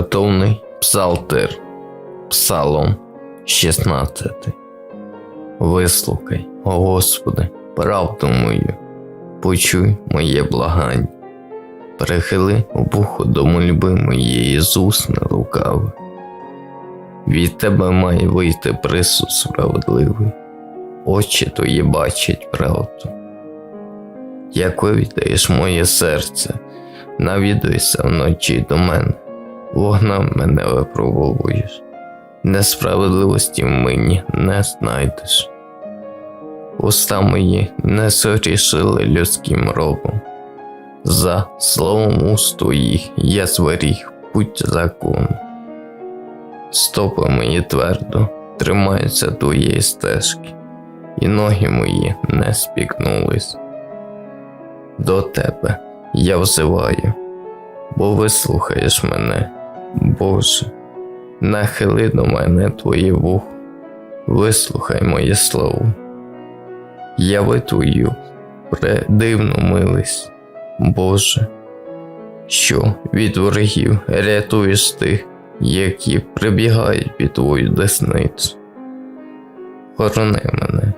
Молитовний псалтир, Псалом 16. Вислухай, о Господи, правду мою, почуй моє благання, перехили вухо до мольби моєї не лукавих. Від тебе має вийти присуд справедливий, очі твої бачать правду. Як вивідаєш моє серце, навідуйся вночі до мене, вогнем мене випробовуєш, несправедливості в мені не знайдеш. Уста мої не согрішили людським робом. За словом уст твоїх я зверіг путь закону. Стопи мої твердо тримаються твоєї стежки, і ноги мої не спікнулись. До тебе я взиваю, бо вислухаєш мене, Боже, нахили до мене твоє вухо, вислухай моє слово. Яви твою предивну милість, Боже, що від ворогів рятуєш тих, які прибігають під твою десницю. Хорони мене,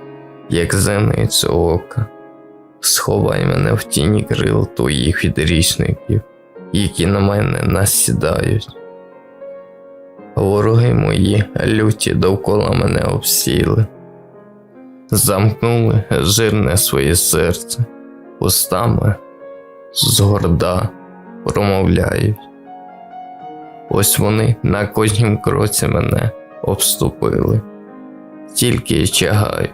як зеницю ока, сховай мене в тіні крил твоїх відрічників, які на мене насідають. Вороги мої люті довкола мене обсіли, замкнули жирне своє серце, устами згорда промовляють. Ось вони на кожнім кроці мене обступили, тільки й чагають,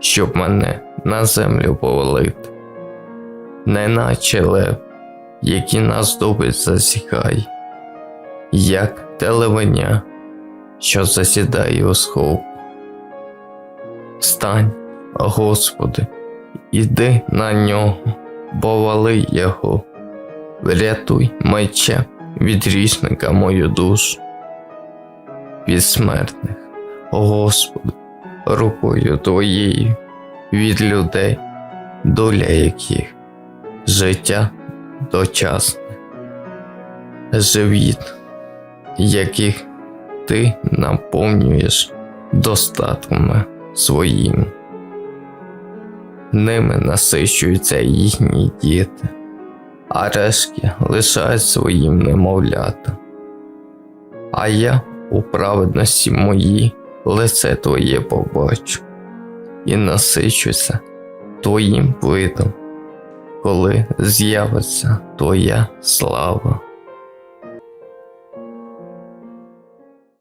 щоб мене на землю повалити, неначе лев, який нас добить засікає, як телевеня, що засідає у сховку. Стань, Господи, іди на нього, бо вали його, врятуй мечем від річника мою душу, від смертних, о Господи, рукою Твоєю, від людей, доля яких життя дочасне, живіт, яких Ти наповнюєш достатками своїм. Ними насичуються їхні діти а решки лишають своїм немовлятам. А я у праведності моїй лице Твоє побачу і насичуся Твоїм видом, коли з'явиться Твоя слава.